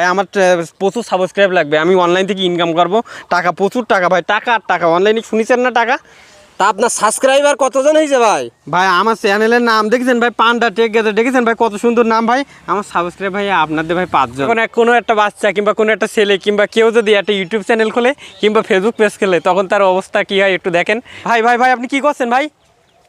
ভাই আমার প্রচুর সাবস্ক্রাইব লাগবে। আমি অনলাইন থেকে ইনকাম করব। টাকা প্রচুর টাকা ভাই টাকা আর টাকা। অনলাইনে শুনেছেন না টাকা? তা আপনার সাবস্ক্রাইবার কতজন হয়েছে ভাই? ভাই আমার চ্যানেলের নাম দেখেছেন ভাই? পান্ডা টেক গেছে দেখেছেন ভাই কত সুন্দর নাম ভাই? আমার সাবস্ক্রাইব ভাই আপনাদের ভাই পাঁচজন। এখন এক- কোনো একটা বাচ্চা কিংবা কোনো একটা ছেলে কিংবা কেউ যদি একটা ইউটিউব চ্যানেল খোলে কিংবা ফেসবুক পেজ খোলে তখন তার অবস্থা কী হয় একটু দেখেন। ভাই ভাই ভাই আপনি কি করছেন ভাই?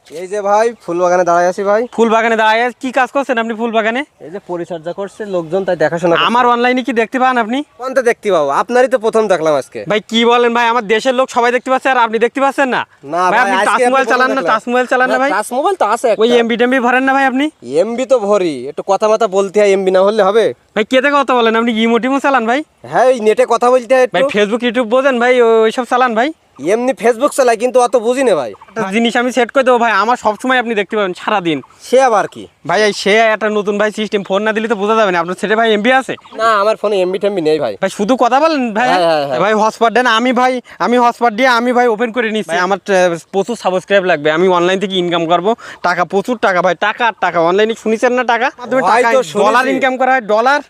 এই যে ভাই ফুল বাগানে দাঁড়ায় আছি ভাই। ফুল বাগানে দাঁড়ায় কি কাজ করছেন আপনি ফুল বাগানে এই যে পরিচর্যা করছে লোকজন তাই দেখাশোনা আমার অনলাইনে কি দেখতে পান আপনি? কোনটা দেখতে পাবো? আপনারই তো প্রথম দেখলাম আজকে। ভাই কি বলেন ভাই? আমার দেশের লোক সবাই দেখতে পাচ্ছে আর আপনি দেখতে পাচ্ছেন না? না ভাই আপনি টাচ মোবাইল চালান না টাচ মোবাইল চালান না ভাই? টাচ মোবাইল তো আছে ওই এমবি টেমবি ভরেন না ভাই আপনি? এমবি তো ভরি একটু কথা মাথা বলতে হয় এমবি না হলে হবে। ভাই কে থেকে কথা বলেন? আপনি ইমো টিমো চালান ভাই? হ্যাঁ নেটে কথা বলতে হয় ভাই ফেসবুক ইউটিউব বোঝেন ভাই ওইসব চালান ভাই? এমনি ফেসবুক চালাই কিন্তু অত বুঝি না ভাই। একটা জিনিস আমি সেট করে দেবো ভাই আমার সবসময় আপনি দেখতে পাবেন সারাদিন। সে আবার কি? ভাই এই সে একটা নতুন ভাই সিস্টেম ফোন না দিলে তো বোঝা যাবে না। আপনার ছেলে ভাই এমবি আছে? না আমার ফোনে এমবি টেমবি নেই ভাই। ভাই শুধু কথা বলেন ভাই। হ্যাঁ, হ্যাঁ, হ্যাঁ। ভাই হটস্পট দেন আমি ভাই আমি হটস্পট দিয়ে আমি ভাই ওপেন করে নিচ্ছি। আমার প্রচুর সাবস্ক্রাইব লাগবে। আমি অনলাইন থেকে ইনকাম করব। টাকা প্রচুর টাকা ভাই টাকা আর টাকা। অনলাইনে শুনেছেন না টাকা। ডলার ইনকাম করা হয় ডলার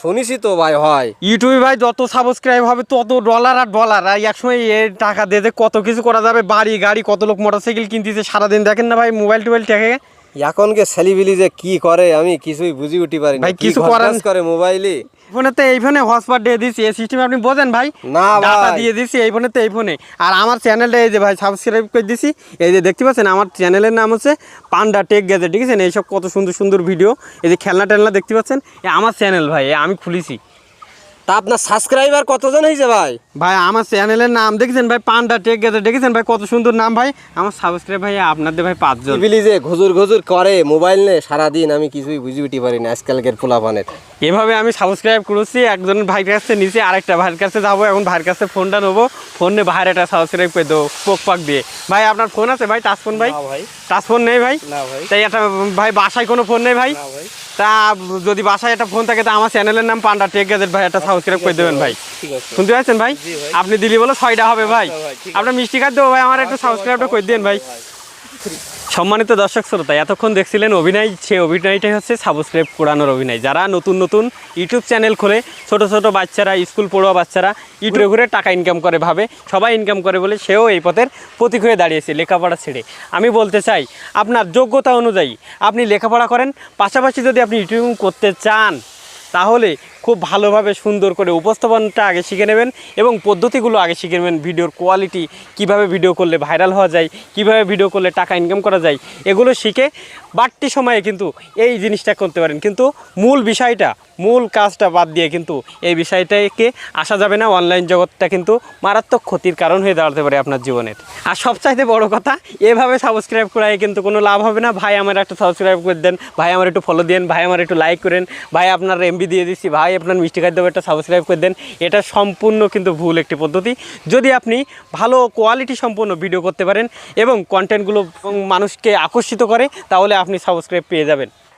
শুনিছি তো ভাই, হয়। ইউটিউবে ভাই যত সাবস্ক্রাইব হবে, তত ডলার আর ডলার আর একসময় এর টাকা দিয়ে কত কিছু করা যাবে, বাড়ি, গাড়ি, কত লোক মোটরসাইকেল কিনতেছে, সারাদিন দেখেন না ভাই মোবাইল টোবাইল টেকে এখনকে ছেলিবিলি যে কি করে আমি কিছুই বুঝি উঠি পারি না ভাই, কি কিছু করার- করে মোবাইলে? ফোনে তো এই ফোনে হটস্পট দিয়ে দিচ্ছি এই সিস্টেম আপনি বোঝেন ভাই? না ডাটা। দিয়ে দিচ্ছি এই ফোনে তো এই ফোনে। আর আমার চ্যানেলটা এই যে ভাই সাবস্ক্রাইব করে দিছি এই যে দেখতে পাচ্ছেন আমার চ্যানেলের নাম হচ্ছে পান্ডা টেক গেজেট ঠিক আছে? এইসব কত সুন্দর সুন্দর ভিডিও এই যে খেলনা টেলনা দেখতে পাচ্ছেন? আমার চ্যানেল ভাই আমি খুলেছি। তা আপনার সাবস্ক্রাইবার কতজন হয়েছে ভাই? ভাই আমার চ্যানেলের নাম দেখেছেন ভাই? পান্ডা টেক গেজেট দেখেছেন ভাই কত সুন্দর নাম ভাই? আমার সাবস্ক্রাইব ভাই আপনাদের ভাই পাঁচজন। টিভিলি যে ঘুজুর ঘুজুর করে মোবাইল নে সারাদিন আমি কিছুই বুঝি উঠি পারি না আজকালকের পোলাপানের। এভাবে আমি সাবস্ক্রাইব করেছি একজন ভাইয়ের কাছে নিচে আরেকটা ভাইয়ের কাছে যাব এখন ভাইয়ের কাছে ফোনটা নেব। ফোন নিয়ে ভাইয়ের একটা সাবস্ক্রাইব করে দেবো পোক পাক দিয়ে। ভাই আপনার ফোন আছে ভাই? টাচ ফোন ভাই? টাচ ফোন নেই ভাই? তাই একটা ভাই বাসায় কোনো ফোন নেই ভাই? তা যদি বাসায় একটা ফোন থাকে তা আমার চ্যানেলের নাম পান্ডা টেক গেজেট ভাই একটা সাবস্ক্রাইব করে দেবেন ভাই। শুনতে পাচ্ছেন ভাই? আপনি দিলি বলে ছয়টা হবে ভাই। আপনার মিষ্টি খাদ্য ভাই আমার একটু সাবস্ক্রাইবটা করে দিন ভাই। সম্মানিত দর্শক শ্রোতা এতক্ষণ দেখছিলেন অভিনয় সে অভিনয়টাই হচ্ছে সাবস্ক্রাইব করানোর অভিনয়। যারা নতুন নতুন ইউটিউব চ্যানেল খোলে ছোট ছোট বাচ্চারা স্কুল পড়ুয়া বাচ্চারা ইউটিউবে ঘুরে টাকা ইনকাম করে ভাবে সবাই ইনকাম করে বলে সেও এই পথের প্রতীক হয়ে দাঁড়িয়েছে লেখাপড়া ছেড়ে। আমি বলতে চাই আপনার যোগ্যতা অনুযায়ী আপনি লেখাপড়া করেন পাশাপাশি যদি আপনি ইউটিউব করতে চান তাহলে খুব ভালোভাবে সুন্দর করে উপস্থাপনটা আগে শিখে নেবেন এবং পদ্ধতিগুলো আগে শিখে নেবেন, ভিডিওর কোয়ালিটি কীভাবে ভিডিও করলে ভাইরাল হওয়া যায়, কীভাবে ভিডিও করলে টাকা ইনকাম করা যায়, এগুলো শিখে বাড়তি সময়ে কিন্তু এই জিনিসটা করতে পারেন। কিন্তু মূল বিষয়টা, মূল কাজটা বাদ দিয়ে কিন্তু এই বিষয়টাকে আসা যাবে না। অনলাইন জগৎটা কিন্তু মারাত্মক ক্ষতির কারণ হয়ে দাঁড়াতে পারে আপনার জীবনের। আর সবচাইতে বড় কথা, এভাবে সাবস্ক্রাইব করায় কিন্তু কোনো লাভ হবে না। ভাই, আমার একটা সাবস্ক্রাইব করে দেন, ভাই, আমার একটু ফলো দেন ভাই, আমার একটু লাইক করেন, ভাই, আপনার এমবি দিয়ে দিচ্ছি, ভাই আপনার মিষ্টি খাদ্য একটা সাবস্ক্রাইব করে দেন। এটা সম্পূর্ণ কিন্তু ভুল একটি পদ্ধতি। যদি আপনি ভালো কোয়ালিটি সম্পন্ন ভিডিও করতে পারেন এবং কন্টেন্টগুলো মানুষকে আকর্ষিত করে, তাহলে আপনি সাবস্ক্রাইব পেয়ে যাবেন।